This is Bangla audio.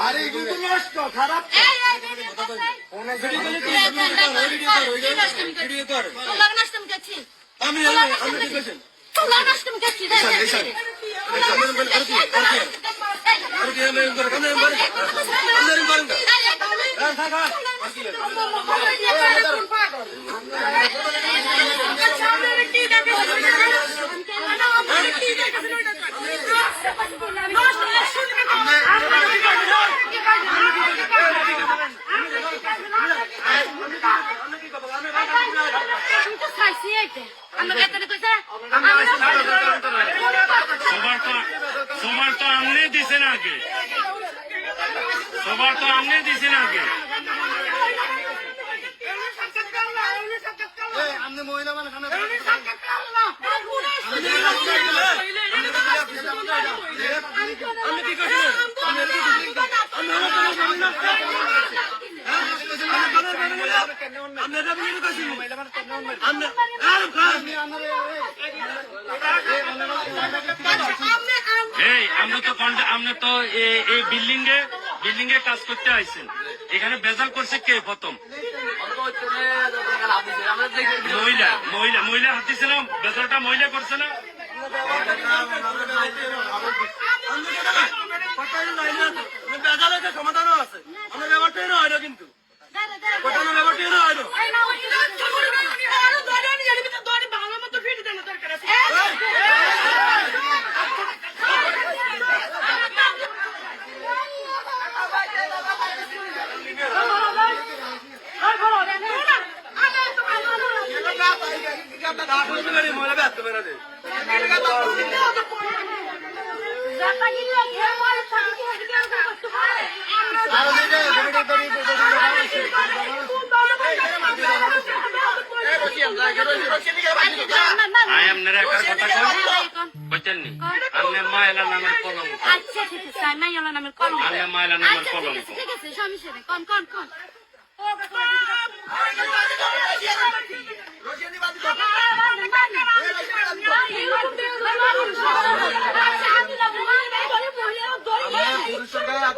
আর গুগল নষ্ট খারাপ আমি আমি নষ্ট আমি কাছি রে এই স্যার, এই স্যার। আর কি আমি করে আমি করে আমি করে আর থাকা সবার তো সবার তো আমনে দিছেন আগে সবার তো আমনে দিছেন আগে। আপনি মহিলা মানে আমি কি আর আমি আমার আমরা তো আমরা তো এই বিল্ডিং এ বিল্ডিং এর কাজ করতে আইছেন। এখানে বেজাল করছে কে প্রথম? মহিলা মহিলা মহিলা হাত দিছে বেজালটা মহিলা করছে না? সমাধানও আছে আমার ব্যাপারটাই না হয় না কিন্তু ঘটনা ব্যাপারটাই না হয় না মহিলা ব্যস্ত বেড়া দে আই আপনারা কথা কন বুঝছেন নি। আপনার মায়ের নামের কলঙ্ক আচ্ছা ঠিক আছে আমি নামের কলম। আপনার মায়ের নামের আচ্ছা ঠিক আছে ঠিক আছে সমস্যা নেই। কোন কোন কোন। Eso cada